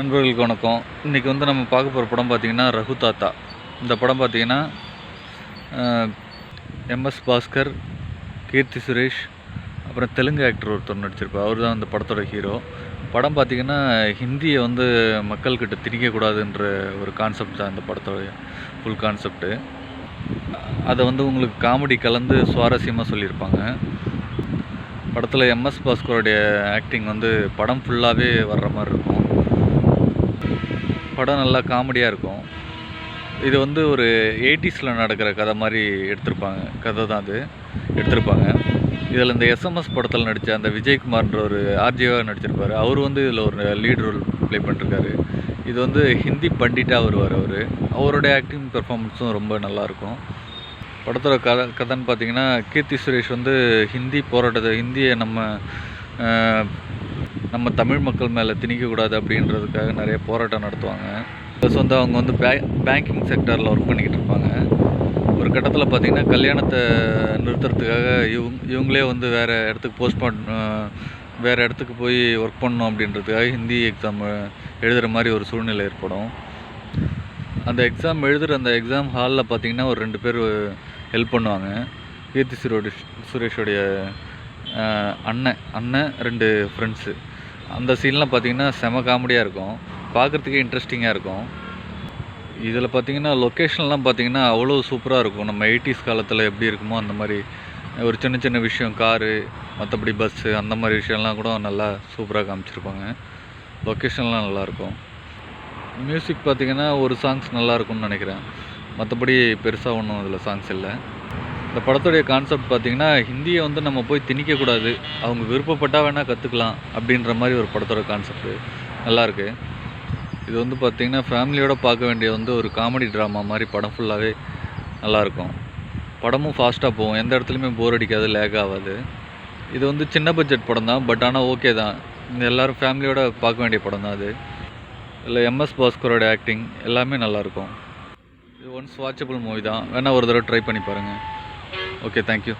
நண்பர்களுக்கு வணக்கம். இன்றைக்கி வந்து நம்ம பார்க்க போகிற படம் பார்த்திங்கன்னா ரகு தாத்தா. இந்த படம் பார்த்திங்கன்னா எம்எஸ் பாஸ்கர் கீர்த்தி சுரேஷ் அப்புறம் தெலுங்கு ஆக்டர் ஒருத்தர் நடிச்சிருப்பார். அவர் தான் அந்த படத்தோட ஹீரோ படம் பார்த்திங்கன்னா ஹிந்தியை வந்து மக்கள்கிட்ட திணிக்கக்கூடாதுன்ற ஒரு கான்செப்ட் தான் இந்த படத்தோட ஃபுல் கான்செப்ட்டு அதை வந்து உங்களுக்கு காமெடி கலந்து சுவாரஸ்யமாக சொல்லியிருப்பாங்க. படத்தில் எம்எஸ் பாஸ்கருடைய ஆக்டிங் வந்து படம் ஃபுல்லாகவே வர்ற மாதிரி இருக்கும். படம் நல்லா காமெடியாக இருக்கும். இது வந்து ஒரு எயிட்டிஸில் நடக்கிற கதை மாதிரி எடுத்திருப்பாங்க. கதை தான் அது. எடுத்திருப்பாங்க. இதில் இந்த எஸ்எம்எஸ் படத்தில் நடித்த அந்த விஜயகுமார்ன்ற ஒரு ஆர்ஜிவாக நடிச்சிருப்பார். அவர் வந்து இதில் ஒரு லீட் ரோல் ப்ளே பண்ணிருக்காரு இது வந்து ஹிந்தி பண்டிட்டாக வருவார் அவர். அவருடைய ஆக்டிங் பெர்ஃபார்மன்ஸும் ரொம்ப நல்லாயிருக்கும் படத்தோட கதை கதைன்னு பார்த்தீங்கன்னா கீர்த்தி சுரேஷ் வந்து ஹிந்தி போராட்டத்தை ஹிந்தியை நம்ம நம்ம தமிழ் மக்கள் மேலே திணிக்கக்கூடாது அப்படின்றதுக்காக நிறைய போராட்டம் நடத்துவாங்க. ப்ளஸ் வந்து அவங்க வந்து பே பேங்கிங் செக்டரில் ஒர்க் பண்ணிக்கிட்டு இருப்பாங்க. ஒரு கட்டத்தில் பார்த்திங்கன்னா கல்யாணத்தை நிறுத்துறதுக்காக இவங்க இவங்களே வந்து வேறு இடத்துக்கு போஸ்ட்போன் வேறு இடத்துக்கு போய் ஒர்க் பண்ணணும் அப்படின்றதுக்காக ஹிந்தி எக்ஸாம் எழுதுகிற மாதிரி ஒரு சூழ்நிலை ஏற்படும். அந்த எக்ஸாம் எழுதுகிற அந்த எக்ஸாம் ஹாலில் பார்த்திங்கன்னா ஒரு ரெண்டு பேர் ஹெல்ப் பண்ணுவாங்க. கீர்த்தி சுரோடிஷ் சுரேஷோடைய அண்ணன் அண்ணன் ரெண்டு ஃப்ரெண்ட்ஸு அந்த சீன்லாம் பார்த்தீங்கன்னா செம காமெடியாக இருக்கும். பார்க்குறதுக்கே இன்ட்ரெஸ்டிங்காக இருக்கும். இதில் பார்த்தீங்கன்னா லொக்கேஷன்லாம் பார்த்தீங்கன்னா அவ்வளோ சூப்பராக இருக்கும். நம்ம எயிட்டிஸ் காலத்தில் எப்படி இருக்குமோ அந்த மாதிரி ஒரு சின்ன சின்ன விஷயம் காரு மற்றபடி பஸ்ஸு அந்த மாதிரி விஷயம்லாம் கூட நல்லா சூப்பராக காமிச்சிருப்பாங்க. லொக்கேஷன்லாம் நல்லாயிருக்கும் மியூசிக் பார்த்திங்கன்னா ஒரு சாங்ஸ் நல்லா இருக்கும்னு நினைக்கிறேன். மற்றபடி பெருசாக ஒன்றும் அதில் சாங்ஸ் இல்லை. இந்த படத்துடைய கான்செப்ட் பார்த்தீங்கன்னா ஹிந்தியை வந்து நம்ம போய் திணிக்கக்கூடாது. அவங்க விருப்பப்பட்டால் வேணால் கற்றுக்கலாம் அப்படின்ற மாதிரி ஒரு படத்தோட கான்செப்ட் நல்லாயிருக்கு இது வந்து பார்த்திங்கன்னா ஃபேமிலியோடு பார்க்க வேண்டிய வந்து ஒரு காமெடி ட்ராமா மாதிரி படம் ஃபுல்லாகவே நல்லாயிருக்கும் படமும் ஃபாஸ்ட்டாக போகும். எந்த இடத்துலையுமே போர் அடிக்காது லேக் ஆகாது. இது வந்து சின்ன பட்ஜெட் படம் தான் பட் ஆனால் ஓகே தான். எல்லோரும் ஃபேமிலியோட பார்க்க வேண்டிய படம் தான் அது. இல்லை எம்எஸ் பாஸ்கரோட ஆக்டிங் எல்லாமே நல்லாயிருக்கும் இது ஒன்ஸ் வாட்சபிள் மூவி தான். வேணால் ஒரு தடவை ட்ரை பண்ணி பாருங்கள் ஓகே தேங்க்யூ